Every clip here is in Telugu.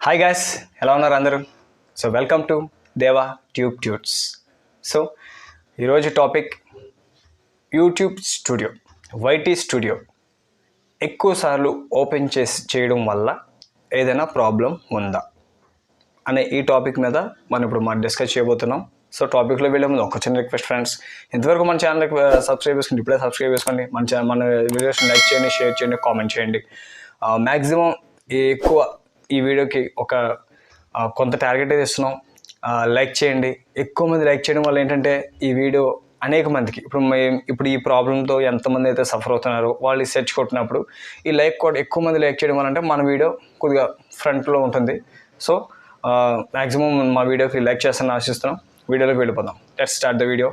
హాయ్ గాయస్ ఎలా ఉన్నారు అందరూ? So welcome to Deva tube tuts so ఈరోజు topic YouTube studio YT studio ఎక్కువసార్లు ఓపెన్ చేసి చేయడం వల్ల ఏదైనా ప్రాబ్లం ఉందా? అనే ఈ టాపిక్ మీద మనం ఇప్పుడు మనం డిస్కస్ చేయబోతున్నాం. సో టాపిక్లో వెళ్ళే ముందు ఒక చిన్న రిక్వెస్ట్ ఫ్రెండ్స్ ఇంతవరకు మన ఛానల్కి సబ్స్క్రైబ్ చేసుకోండి ఇప్పుడే సబ్స్క్రైబ్ చేసుకోండి. మన ఛానల్ మన వీడియోస్ని లైక్ చేయండి షేర్ చేయండి కామెంట్ చేయండి. Uh, మ్యాక్సిమం ఎక్కువ ఈ వీడియోకి ఒక కొంత టార్గెట్ అయితే ఇస్తున్నాం. లైక్ చేయండి. ఎక్కువ మంది లైక్ చేయడం వల్ల ఏంటంటే ఈ వీడియో అనేక మందికి ఇప్పుడు ఇప్పుడు ఈ ప్రాబ్లంతో ఎంతమంది అయితే సఫర్ అవుతున్నారో వాళ్ళు సెర్చ్ కొట్టినప్పుడు ఈ లైక్ కూడా ఎక్కువ మంది లైక్ చేయడం వల్ల అంటే మన వీడియో కొద్దిగా ఫ్రంట్లో ఉంటుంది. సో మ్యాక్సిమం మా వీడియోకి లైక్ చేస్తానని ఆశిస్తున్నాం. వీడియోలోకి వెళ్ళిపోదాం. Let start the video.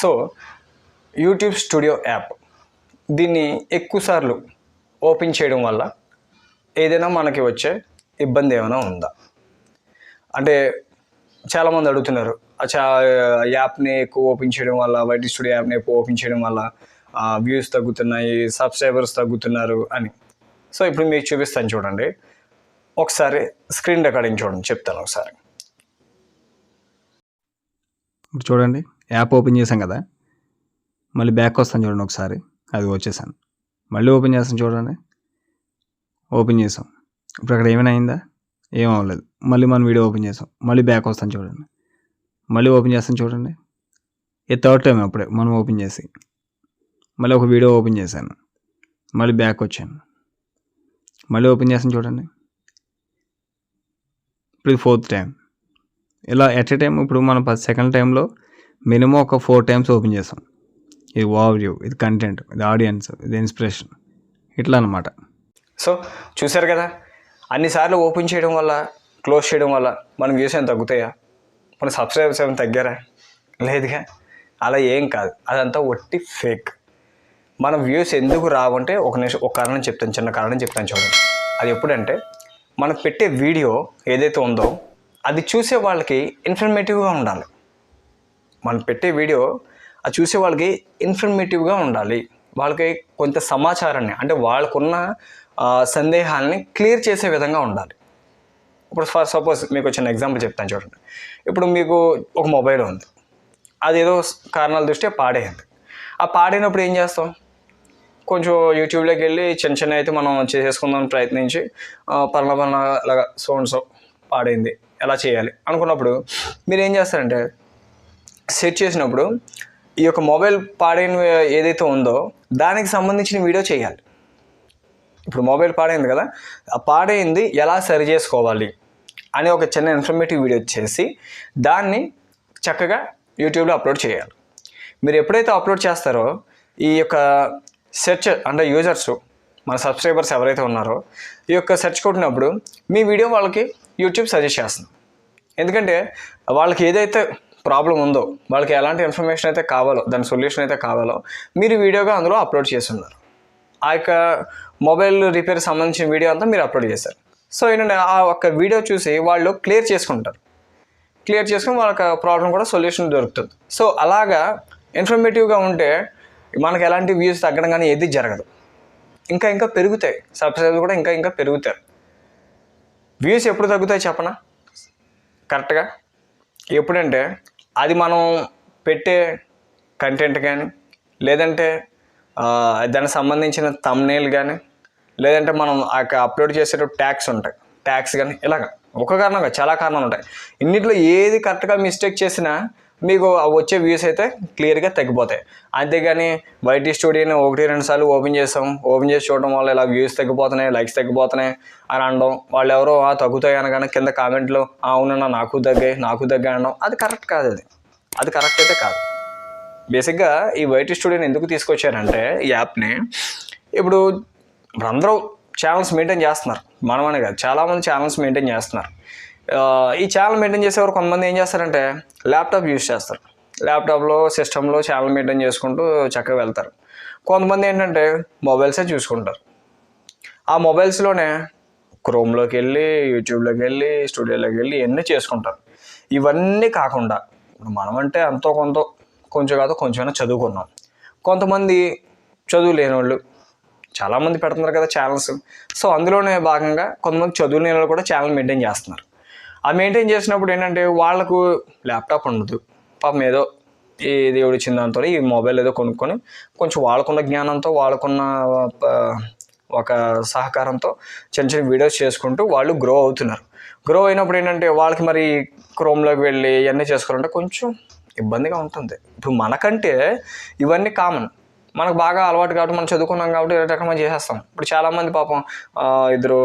So YouTube studio app. దీన్ని ఎక్కువసార్లు ఓపెన్ చేయడం వల్ల ఏదైనా మనకి వచ్చే ఇబ్బంది ఏమైనా ఉందా? అంటే చాలామంది అడుగుతున్నారు అచ్చా యాప్ని ఎక్కువ ఓపెన్ చేయడం వల్ల వైటీ స్టూడియో యాప్ని ఎక్కువ ఓపెన్ చేయడం వల్ల వ్యూస్ తగ్గుతున్నాయి సబ్స్క్రైబర్స్ తగ్గుతున్నారు అని. సో ఇప్పుడు మీకు చూపిస్తాను చూడండి. ఒకసారి స్క్రీన్ రికార్డింగ్ చూడండి చెప్తాను ఒకసారి. ఇప్పుడు చూడండి యాప్ ఓపెన్ చేశాం కదా. మళ్ళీ బ్యాక్ వస్తాను చూడండి ఒకసారి అది వచ్చేసాను. మళ్ళీ ఓపెన్ చేస్తాను చూడండి. ఓపెన్ చేసాం. ఇప్పుడు అక్కడ ఏమైనా అయిందా ఏం అవ్వలేదు. మళ్ళీ మనం వీడియో ఓపెన్ చేసాం. మళ్ళీ బ్యాక్ వస్తాను చూడండి. మళ్ళీ ఓపెన్ చేస్తాను చూడండి. ఏ థర్డ్ టైం అప్పుడే మనం ఓపెన్ చేసి. మళ్ళీ ఒక వీడియో ఓపెన్ చేశాను. మళ్ళీ బ్యాక్ వచ్చాను. మళ్ళీ ఓపెన్ చేస్తాను చూడండి. ఇప్పుడు ఇది ఫోర్త్ టైం ఇలా ఎట్ ఏ టైం ఇప్పుడు మనం సెకండ్ టైంలో మినిమం ఒక ఫోర్ టైమ్స్ ఓపెన్ చేస్తాం ఇది ఓవర్ వ్యూ ఇది కంటెంట్ ఇది ఆడియన్స్ ఇది ఇన్స్పిరేషన్ ఇట్లా అనమాట సో చూశారు కదా అన్నిసార్లు ఓపెన్ చేయడం వల్ల క్లోజ్ చేయడం వల్ల మన వ్యూస్ ఏమైనా తగ్గుతాయా? మన సబ్స్క్రైబర్స్ ఏమైనా తగ్గారా? లేదుగా. అలా ఏం కాదు. అదంతా ఒట్టి ఫేక్. మన వ్యూస్ ఎందుకు రావంటే ఒక నిమిషం ఒక కారణం చెప్తాను చిన్న కారణం చెప్తాను చూడండి. అది ఎప్పుడంటే మనం పెట్టే వీడియో ఏదైతే ఉందో అది చూసే వాళ్ళకి ఇన్ఫర్మేటివ్గా ఉండాలి. మనం పెట్టే వీడియో అది చూసే వాళ్ళకి ఇన్ఫర్మేటివ్గా ఉండాలి. వాళ్ళకి కొంత సమాచారాన్ని అంటే వాళ్ళకున్న సందేహాలని క్లియర్ చేసే విధంగా ఉండాలి. ఇప్పుడు ఫర్ సపోజ్ మీకు వచ్చిన ఎగ్జాంపుల్ చెప్తాను చూడండి. ఇప్పుడు మీకు ఒక మొబైల్ ఉంది. అది ఏదో కారణాల దృష్ట్యా పాడైంది. ఆ పాడైనప్పుడు ఏం చేస్తాం? కొంచెం యూట్యూబ్లోకి వెళ్ళి చిన్న చిన్న అయితే మనం చేసేసుకుందాం ప్రయత్నించి పర్ల పలానా పలానా లాగా సో పాడైంది. ఎలా చేయాలి? అనుకున్నప్పుడు మీరు ఏం చేస్తారంటే సెట్ చేసినప్పుడు ఈ యొక్క మొబైల్ పాడైన ఏదైతే ఉందో దానికి సంబంధించిన వీడియో చేయాలి. ఇప్పుడు మొబైల్ పాడైంది కదా ఆ పాడైంది ఎలా సరి చేసుకోవాలి అని ఒక చిన్న ఇన్ఫర్మేటివ్ వీడియో చేసి దాన్ని చక్కగా యూట్యూబ్లో అప్లోడ్ చేయాలి. మీరు ఎప్పుడైతే అప్లోడ్ చేస్తారో ఈ యొక్క సెర్చ్ అంటే యూజర్స్ మన సబ్స్క్రైబర్స్ ఎవరైతే ఉన్నారో ఈ యొక్క సెర్చ్ కొట్టినప్పుడు మీ వీడియో వాళ్ళకి యూట్యూబ్ సజెస్ట్ చేస్తుంది ఎందుకంటే వాళ్ళకి ఏదైతే ప్రాబ్లం ఉందో వాళ్ళకి ఎలాంటి ఇన్ఫర్మేషన్ అయితే కావాలో దాని సొల్యూషన్ అయితే కావాలో మీరు వీడియోగా అందులో అప్లోడ్ చేస్తున్నారు. ఆ యొక్క మొబైల్ రిపేర్ సంబంధించిన వీడియో అంతా మీరు అప్లోడ్ చేశారు. సో ఏంటంటే ఆ ఒక్క వీడియో చూసి వాళ్ళు క్లియర్ చేసుకుంటారు. క్లియర్ చేసుకుని వాళ్ళకి ప్రాబ్లం కూడా సొల్యూషన్ దొరుకుతుంది. సో అలాగా ఇన్ఫర్మేటివ్గా ఉంటే మనకు ఎలాంటి వ్యూస్ తగ్గడం కానీ ఏది జరగదు. ఇంకా ఇంకా పెరుగుతాయి. సబ్స్క్రైబర్స్ కూడా ఇంకా ఇంకా పెరుగుతారు. వ్యూస్ ఎప్పుడు తగ్గుతాయి చెప్పనా? కరెక్ట్గా? ఎప్పుడంటే అది మనం పెట్టే కంటెంట్ కానీ లేదంటే దానికి సంబంధించిన తమ్నేల్ కానీ లేదంటే మనం ఆ యొక్క అప్లోడ్ చేసేటప్పుడు ట్యాక్స్ ఉంటాయి. ట్యాక్స్ కానీ ఇలాగ. ఒక కారణం కాదు, చాలా కారణాలు ఉంటాయి. ఇన్నిట్లో ఏది కరెక్ట్గా మిస్టేక్ చేసినా మీకు వచ్చే వ్యూస్ అయితే క్లియర్గా తగ్గిపోతాయి. అంతేగాని వైటీ స్టూడియోని ఒకటి రెండు సార్లు ఓపెన్ చేసాం. ఓపెన్ చేసి చూడడం వల్ల ఇలా వ్యూస్ తగ్గిపోతున్నాయి లైక్స్ తగ్గిపోతున్నాయి అని అనడం వాళ్ళు ఎవరో "ఆ, తగ్గుతాయి అనగానే కింద కామెంట్లో అవునన్నా నాకు తగ్గాయి నాకు తగ్గాయి అనడం అది కరెక్ట్ కాదు అది. అది కరెక్ట్ అయితే కాదు. బేసిక్గా ఈ వైటీ స్టూడియోని ఎందుకు తీసుకొచ్చారంటే ఈ యాప్ని ఇప్పుడు ఇప్పుడు అందరూ ఛానల్స్ మెయింటైన్ చేస్తున్నారు. మనమనే కాదు చాలామంది ఛానల్స్ మెయింటైన్ చేస్తున్నారు. ఈ ఛానల్ మెయింటైన్ చేసేవారు కొంతమంది ఏం చేస్తారంటే ల్యాప్టాప్ యూజ్ చేస్తారు. ల్యాప్టాప్లో సిస్టంలో ఛానల్ మెయింటైన్ చేసుకుంటూ చక్కగా వెళ్తారు. కొంతమంది ఏంటంటే మొబైల్సే చూసుకుంటారు. ఆ మొబైల్స్లోనే క్రోమ్లోకి వెళ్ళి యూట్యూబ్లోకి వెళ్ళి స్టూడియోలోకి వెళ్ళి ఇవన్నీ చేసుకుంటారు. ఇవన్నీ కాకుండా ఇప్పుడు మనమంటే అంతో కొంత కొంచెం కాదు కొంచెమైనా చదువుకున్నాం. కొంతమంది చదువు లేని వాళ్ళు చాలామంది పెడుతున్నారు కదా ఛానల్స్ సో అందులోనే భాగంగా కొంతమంది చదువు వాళ్ళు కూడా ఛానల్ మెయింటైన్ చేస్తున్నారు. ఆ మెయింటైన్ చేసినప్పుడు ఏంటంటే వాళ్ళకు ల్యాప్టాప్ ఉండదు. పాపం ఏదో ఈ దేవుడు ఇచ్చిన దాంతో ఈ మొబైల్ ఏదో కొనుక్కొని కొంచెం వాళ్ళకున్న జ్ఞానంతో వాళ్ళకున్న ఒక సహకారంతో చిన్న చిన్న వీడియోస్ చేసుకుంటూ వాళ్ళు గ్రో అవుతున్నారు. గ్రో అయినప్పుడు ఏంటంటే వాళ్ళకి మరి క్రోమ్లోకి వెళ్ళి ఇవన్నీ చేసుకోవాలంటే కొంచెం ఇబ్బందిగా ఉంటుంది. ఇప్పుడు మనకంటే ఇవన్నీ కామన్ మనకు బాగా అలవాటు కాబట్టి మనం చదువుకున్నాం కాబట్టి రకమైన చేసేస్తాం. ఇప్పుడు చాలామంది పాపం ఇద్దరు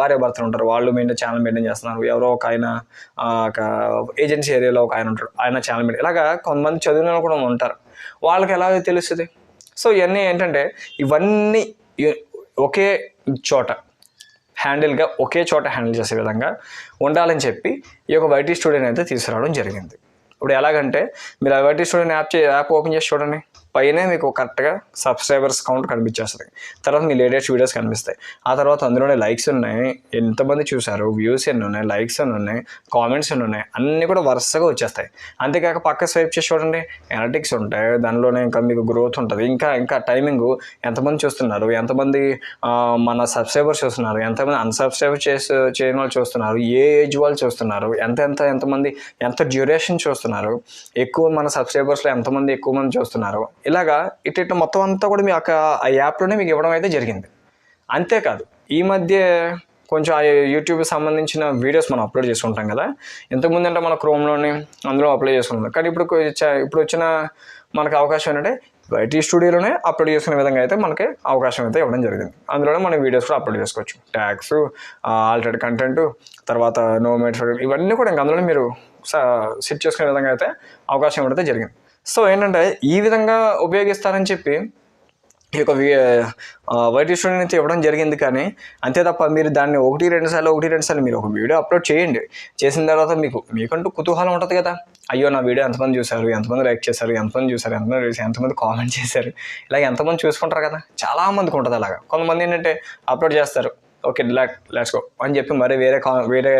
భార్య భర్తలు ఉంటారు. వాళ్ళు మెయింటైన్ ఛానల్ మెయింటైన్ చేస్తున్నారు. ఎవరో ఒక ఆయన ఒక ఏజెన్సీ ఏరియాలో ఒక ఆయన ఉంటాడు. ఆయన ఛానల్ మెయింటైన్ ఇలాగా కొంతమంది చదివిన కూడా ఉంటారు. వాళ్ళకి ఎలా తెలుస్తుంది? సో ఇవన్నీ ఏంటంటే ఇవన్నీ ఒకే చోట హ్యాండిల్గా ఒకే చోట హ్యాండిల్ చేసే విధంగా ఉండాలని చెప్పి ఈ యొక్క వైటీ స్టూడియోని అయితే తీసుకురావడం జరిగింది. ఇప్పుడు ఎలాగంటే మీరు ఆ వైటీ స్టూడియో యాప్ చే యాప్ ఓపెన్ చేసి చూడండి. పైనే మీకు కరెక్ట్గా సబ్స్క్రైబర్స్ కౌంట్ కనిపించేస్తుంది. తర్వాత మీ లేటెస్ట్ వీడియోస్ కనిపిస్తాయి. ఆ తర్వాత అందులోనే లైక్స్ ఉన్నాయి. ఎంతమంది చూసారు వ్యూస్ ఎన్ని ఉన్నాయి? లైక్స్ ఎన్ని ఉన్నాయి? కామెంట్స్ ఎన్ని ఉన్నాయి? అన్నీ కూడా వరుసగా వచ్చేస్తాయి. అంతేకాక పక్క స్వైప్ చేసి చూడండి. ఎనటిక్స్ ఉంటాయి. దానిలోనే ఇంకా మీకు గ్రోత్ ఉంటుంది. ఇంకా ఇంకా టైమింగ్ ఎంతమంది చూస్తున్నారు? ఎంతమంది మన సబ్స్క్రైబర్స్ చూస్తున్నారు? ఎంతమంది అన్సబ్స్క్రైబ్ చేసి చేయని వాళ్ళు చూస్తున్నారు? ఏ ఏజ్ వాళ్ళు చూస్తున్నారు? ఎంత ఎంత ఎంతమంది ఎంత డ్యూరేషన్ చూస్తున్నారు? ఎక్కువ మన సబ్స్క్రైబర్స్లో ఎంతమంది ఎక్కువ మంది చూస్తున్నారు? ఇలాగా ఇటు ఇటు మొత్తం అంతా కూడా మీ యొక్క ఆ యాప్లోనే మీకు ఇవ్వడం అయితే జరిగింది. అంతేకాదు ఈ మధ్య కొంచెం ఆ యూట్యూబ్ సంబంధించిన వీడియోస్ మనం అప్లోడ్ చేసుకుంటాం కదా. ఇంతకుముందు అంటే మన క్రోమ్లోని అందులో అప్లోడ్ చేసుకుంటాం కానీ ఇప్పుడు ఇప్పుడు వచ్చిన మనకు అవకాశం ఏంటంటే వైటీ స్టూడియోలోనే అప్లోడ్ చేసుకునే విధంగా అయితే మనకి అవకాశం అయితే ఇవ్వడం జరిగింది. అందులోనే మనం వీడియోస్ కూడా అప్లోడ్ చేసుకోవచ్చు. ట్యాగ్స్ ఆల్టర్డ్ కంటెంట్ తర్వాత నో మేడ్ ఇవన్నీ కూడా ఇంకా అందులోనే మీరు సెట్ చేసుకునే విధంగా అయితే అవకాశం ఇవ్వడం అయితే జరిగింది. సో ఏంటంటే ఈ విధంగా ఉపయోగిస్తారని చెప్పి ఈ యొక్క వైట్ స్టూడెంట్ అయితే ఇవ్వడం జరిగింది కానీ అంతే తప్ప మీరు దాన్ని ఒకటి రెండు సార్లు ఒకటి రెండు సార్లు మీరు ఒక వీడియో అప్లోడ్ చేయండి. చేసిన తర్వాత మీకు మీకంటూ కుతూహలం ఉంటుంది కదా. అయ్యో నా వీడియో ఎంతమంది చూశారు ఎంతమంది లైక్ చేశారు ఎంతమంది చూశారు ఎంతమంది చూసి ఎంతమంది కామెంట్ చేశారు. ఇలా ఎంతమంది చూసుకుంటారు కదా. చాలామందికి ఉంటుంది అలాగా. కొంతమంది ఏంటంటే అప్లోడ్ చేస్తారు. ఓకే లెట్ లెట్స్ గో అని చెప్పి మరి వేరే కా వేరే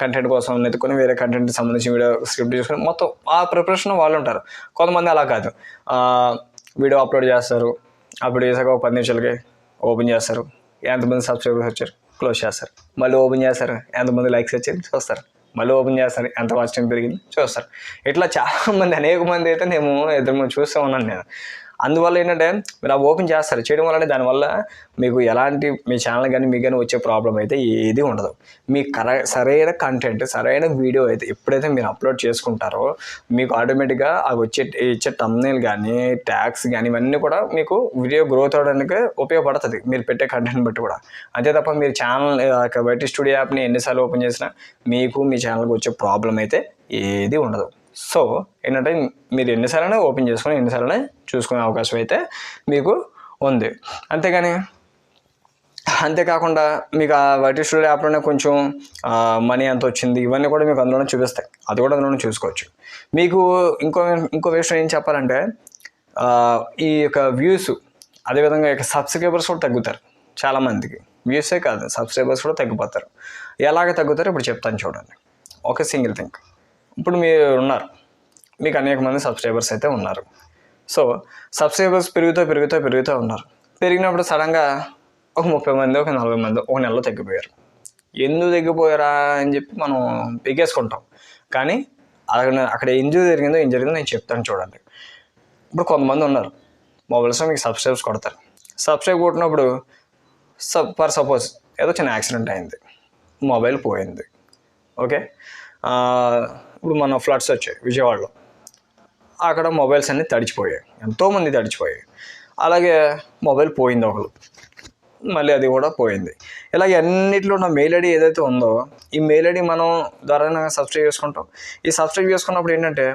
కంటెంట్ కోసం ఎత్తుకొని వేరే కంటెంట్కి సంబంధించిన వీడియో స్క్రిప్ట్ చూసుకొని మొత్తం ఆ ప్రిపరేషన్ వాళ్ళు ఉంటారు. కొంతమంది అలా కాదు. వీడియో అప్లోడ్ చేస్తారు. అప్లోడ్ చేశాక ఒక పది నిమిషాలకి ఓపెన్ చేస్తారు. ఎంతమంది సబ్స్క్రైబర్స్ వచ్చారు? క్లోజ్ చేస్తారు. మళ్ళీ ఓపెన్ చేస్తారు. ఎంతమంది లైక్స్ వచ్చారు? చూస్తారు. మళ్ళీ ఓపెన్ చేస్తారు. ఎంత వాచ్ టైం పెరిగింది? చూస్తారు. ఇట్లా చాలామంది అనేక మంది అయితే నేను ఇద్దరు చూస్తూ ఉన్నాను నేను. అందువల్ల ఏంటంటే మీరు అవి ఓపెన్ చేస్తారు. చేయడం వల్ల దానివల్ల మీకు ఎలాంటి మీ ఛానల్ కానీ మీకు కానీ వచ్చే ప్రాబ్లం అయితే ఏది ఉండదు. మీ కర సరైన కంటెంట్ సరైన వీడియో అయితే ఎప్పుడైతే మీరు అప్లోడ్ చేసుకుంటారో మీకు ఆటోమేటిక్గా అవి వచ్చే ఇచ్చే టమ్నేల్ కానీ ట్యాక్స్ కానీ ఇవన్నీ కూడా మీకు వీడియో గ్రోత్ అవడానికి ఉపయోగపడుతుంది. మీరు పెట్టే కంటెంట్ బట్టి కూడా. అంతే తప్ప మీరు ఛానల్ బయట స్టూడియో యాప్ని ఎన్నిసార్లు ఓపెన్ చేసినా మీకు మీ ఛానల్కి వచ్చే ప్రాబ్లం అయితే ఏది ఉండదు. సో ఏంటంటే మీరు ఎన్నిసార్లైనా ఓపెన్ చేసుకుని ఎన్నిసార్లు చూసుకునే అవకాశం అయితే మీకు ఉంది. అంతేగాని అంతేకాకుండా మీకు ఆ వైటీ స్టూడియో యాప్లోనే కొంచెం మనీ ఎంత వచ్చింది ఇవన్నీ కూడా మీకు అందులోనే చూపిస్తాయి. అది కూడా అందులోనే చూసుకోవచ్చు. మీకు ఇంకో ఇంకో విషయం ఏం చెప్పాలంటే ఈ యొక్క వ్యూస్ అదేవిధంగా యొక్క సబ్స్క్రైబర్స్ కూడా తగ్గుతారు చాలామందికి. వ్యూసే కాదు సబ్స్క్రైబర్స్ కూడా తగ్గిపోతారు. ఎలాగ తగ్గుతారో ఇప్పుడు చెప్తాను చూడండి. ఒక సింగిల్ థింగ్. ఇప్పుడు మీరు ఉన్నారు. మీకు అనేక మంది సబ్స్క్రైబర్స్ అయితే ఉన్నారు. సో సబ్స్క్రైబర్స్ పెరుగుతూ పెరుగుతూ పెరుగుతూ ఉన్నారు. పెరిగినప్పుడు సడన్గా ఒక ముప్పై మంది ఒక నలభై మంది ఒక నెలలో తగ్గిపోయారు. ఎందుకు తగ్గిపోయారా అని చెప్పి మనం పెగ్గేసుకుంటాం కానీ అక్కడ అక్కడ ఇంజరీ జరిగిందో ఏం జరిగిందో నేను చెప్తాను చూడండి. ఇప్పుడు కొంతమంది ఉన్నారు. మొబైల్స్లో మీకు సబ్స్క్రైబ్స్ కొడతారు. సబ్స్క్రైబ్ కొట్టినప్పుడు సబ్ ఫర్ సపోజ్ ఏదో చిన్న యాక్సిడెంట్ అయింది. మొబైల్ పోయింది. ఓకే ఇప్పుడు మన ఫ్లడ్స్ వచ్చాయి విజయవాడలో. అక్కడ మొబైల్స్ అన్నీ తడిచిపోయాయి. ఎంతోమంది తడిచిపోయాయి. అలాగే మొబైల్ పోయింది ఒకరు మళ్ళీ అది కూడా పోయింది. ఇలాగ అన్నిట్లో ఉన్న మెయిల్ ఐడి ఏదైతే ఉందో ఈ మెయిల్ ఐడి మనం ద్వారా సబ్స్క్రైబ్ చేసుకుంటాం. ఈ సబ్స్క్రైబ్ చేసుకున్నప్పుడు ఏంటంటే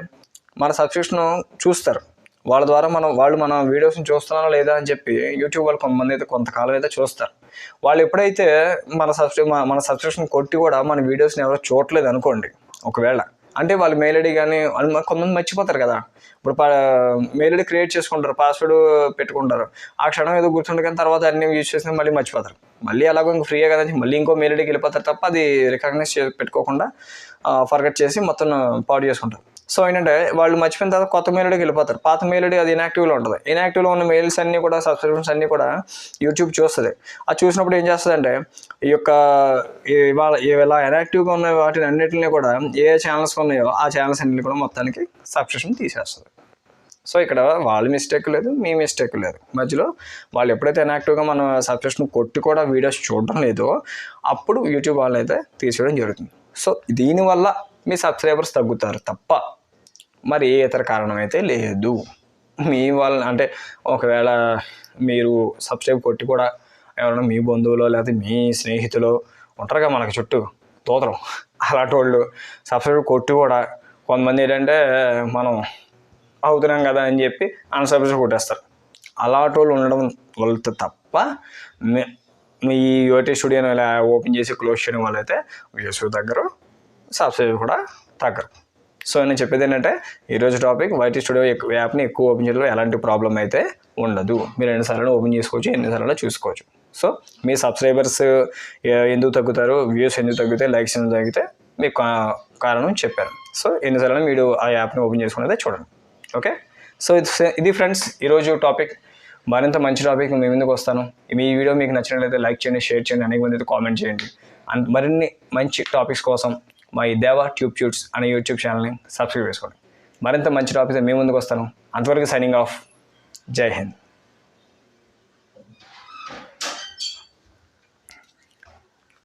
మన సబ్స్క్రిప్షన్ చూస్తారు. వాళ్ళ ద్వారా మనం వాళ్ళు మన వీడియోస్ని చూస్తున్నారా లేదా అని చెప్పి యూట్యూబ్ వాళ్ళు కొంతమంది అయితే కొంతకాలం అయితే చూస్తారు. వాళ్ళు ఎప్పుడైతే మన సబ్స్క్రి మన సబ్స్క్రిప్షన్ కొట్టి కూడా మన వీడియోస్ని ఎవరో చూడలేదు అనుకోండి ఒకవేళ అంటే వాళ్ళు మెయిల్ ఐడి కానీ వాళ్ళు కొంతమంది మర్చిపోతారు కదా. ఇప్పుడు మెయిల్ ఐడి క్రియేట్ చేసుకుంటారు పాస్వర్డ్ పెట్టుకుంటారు. ఆ క్షణం ఏదో గుర్తుండే కానీ తర్వాత అన్ని యూజ్ చేసినా మళ్ళీ మర్చిపోతారు. మళ్ళీ అలాగో ఇంక ఫ్రీయే కదా అని మళ్ళీ ఇంకో మెయిల్ ఐడికి వెళ్ళిపోతారు తప్ప అది రికగ్నైజ్ చే పెట్టుకోకుండా ఫర్గట్ చేసి మొత్తం పాడు చేసుకుంటారు. సో ఏంటంటే వాళ్ళు మర్చిపోయిన తర్వాత కొత్త మెయిల్కి వెళ్ళిపోతారు. పాత మెయిల్డి అది ఇనాక్టివ్లో ఉంటుంది. ఇనాక్టివ్లో ఉన్న మెయిల్స్ అన్నీ కూడా సబ్స్క్రిప్షన్స్ అన్నీ కూడా యూట్యూబ్ చూస్తుంది. అది చూసినప్పుడు ఏం చేస్తుందంటే ఈ యొక్క ఇవాళ ఇలా ఇనాక్టివ్గా ఉన్న వాటిని అన్నిటిని కూడా ఏ ఛానల్స్ ఉన్నాయో ఆ ఛానల్స్ అన్ని కూడా మొత్తానికి సబ్స్క్రిప్షన్ తీసేస్తుంది. సో ఇక్కడ వాళ్ళ మిస్టేక్ లేదు మీ మిస్టేక్ లేదు. మధ్యలో వాళ్ళు ఎప్పుడైతే ఇనాక్టివ్గా మనం సబ్స్క్రిప్షన్ కొట్టి కూడా వీడియోస్ చూడడం లేదో అప్పుడు యూట్యూబ్ వాళ్ళు అయితే తీసేయడం జరుగుతుంది. సో దీనివల్ల మీ సబ్స్క్రైబర్స్ తగ్గుతారు తప్ప మరి ఏ ఇతర కారణం అయితే లేదు. మీ వాళ్ళ అంటే ఒకవేళ మీరు సబ్స్క్రైబ్ కొట్టి కూడా ఎవరైనా మీ బంధువులో లేకపోతే మీ స్నేహితులు ఉంటారుగా మనకి చుట్టూ తోతరం అలాంటి వాళ్ళు సబ్స్క్రైబ్ కొట్టి కూడా కొంతమంది ఏంటంటే మనం అవుతున్నాం కదా అని చెప్పి అన్సబ్స్క్రైబ్ కొట్టేస్తారు. అలాంటి వాళ్ళు ఉండడం వాళ్ళతో తప్ప మీ- మీ యోటి స్టూడియోని ఇలా ఓపెన్ చేసి క్లోజ్ చేయడం వల్ల అయితే వ్యూస్ దగ్గర సబ్స్క్రైబ్ కూడా తగ్గరు. సో నేను చెప్పేది ఏంటంటే ఈరోజు టాపిక్ వైటీ స్టూడియో యాప్ని ఎక్కువ ఓపెన్ చేయడంలో ఎలాంటి ప్రాబ్లం అయితే ఉండదు. మీరు ఎన్నిసార్లు ఓపెన్ చేసుకోవచ్చు ఎన్నిసార్లు చూసుకోవచ్చు. సో మీ సబ్స్క్రైబర్స్ ఎందుకు తగ్గుతారు? వ్యూస్ ఎందుకు తగ్గుతాయి లైక్స్ ఎందుకు తగ్గితే? మీకు కారణం చెప్పాను. సో ఎన్నిసార్లు మీరు ఆ యాప్ని ఓపెన్ చేసుకునేదే చూడండి. ఓకే సో ఇది- ఇది ఫ్రెండ్స్ ఈరోజు టాపిక్ మరింత మంచి టాపిక్ మీ ముందుకు వస్తాను. మీ వీడియో మీకు నచ్చినట్లయితే లైక్ చేయండి షేర్ చేయండి అనేక మంది అయితే కామెంట్ చేయండి. అండ్ మరిన్ని మంచి టాపిక్స్ కోసం మా ఈ దేవా ట్యూబ్ ట్యూట్స్ అనే యూట్యూబ్ ఛానల్ని సబ్స్క్రైబ్ చేసుకోండి. మరింత మంచి టాపిక్స్ మేము ముందుకు వస్తాను. అంతవరకు సైనింగ్ ఆఫ్. జై హింద్.